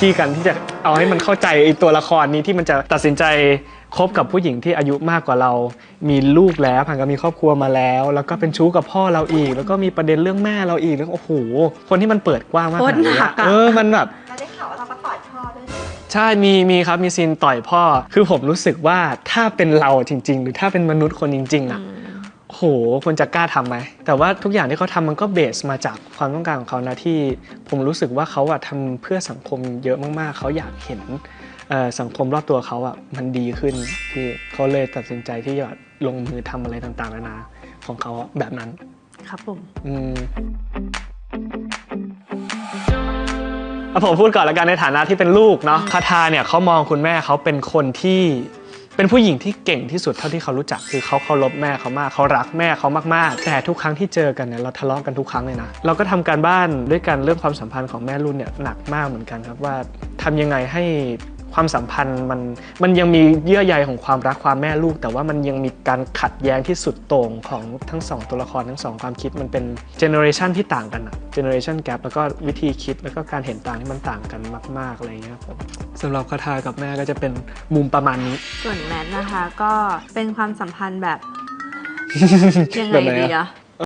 ที่กันที่จะเอาให้มันเข้าใจไอ้ตัวละครนี้ที่มันจะตัดสินใจคบกับผู้หญิงที่อายุมากกว่าเรา มีลูกแล้วผ่านการมีครอบครัวมาแล้ว แล้วก็เป็นชู้กับพ่อเราอีก แล้วก็มีประเด็นเรื่องแม่เราอีกแล้วโอ้โหคนที่มันเปิดกว้างมากขนาดนี้โคตรหนักอะเออมันแบบ เราได้ข่าวว่าเราก็ต่อยพ่อด้วยใช่ไหมใช่ มี มีครับ มีซีนต่อยพ่อ คือผมรู้สึกว่าถ้าเป็นเราจริง ๆ หรือถ้าเป็นมนุษย์คนจริงๆอะ โหควรจะกล้าทำไหม แต่ว่าทุกอย่างที่เขาทำมันก็เบสมาจากความต้องการของเขานะที่ผมรู้สึกว่าเขาอะทำเพื่อสังคมเยอะมากๆ เขาอยากเห็นเอ่อสังคมรอบตัวเขาอะมันดีขึ้นที่เขาเลยตัดสินใจที่จะลงมือทำอะไรต่างๆนานาของเขาอะแบบนั้น ครับผมอืมเอาผมพูดก่อนละกันในฐานะที่เป็นลูกเนาะคาทาเนี่ยเขามองคุณแม่เขาเป็นคนที่ เป็นผู้หญิงที่เก่งที่สุดเท่าที่เขารู้จักคือเขาเคารพแม่เขามากเขารักแม่เขามากๆ แต่ทุกครั้งที่เจอกันเนี่ยเราทะเลาะกันทุกครั้งเลยนะเราก็ทำการบ้านด้วยกันเรื่องความสัมพันธ์ของแม่รุ่นเนี่ยหนักมากเหมือนกันครับว่าทำยังไงให้ ความสัมพันธ์มันมันยังมีเยื่อใยของความรักความแม่ลูก แต่ว่ามันยังมีการขัดแย้งที่สุดโต่งของทั้งสองตัวละครทั้งสองความคิดมันเป็นเจเนอเรชันที่ต่างกันอะเจเนอเรชันแกรแล้วก็วิธีคิดแล้วก็การเห็นต่างที่มันต่างกันมากๆอะไรอย่างเงี้ยครับผมสำหรับคาทากับแม่ก็จะเป็นมุมประมาณนี้ ส่วนแมทนะคะก็เป็นความสัมพันธ์แบบยังไงแบบไหนอะดีอะ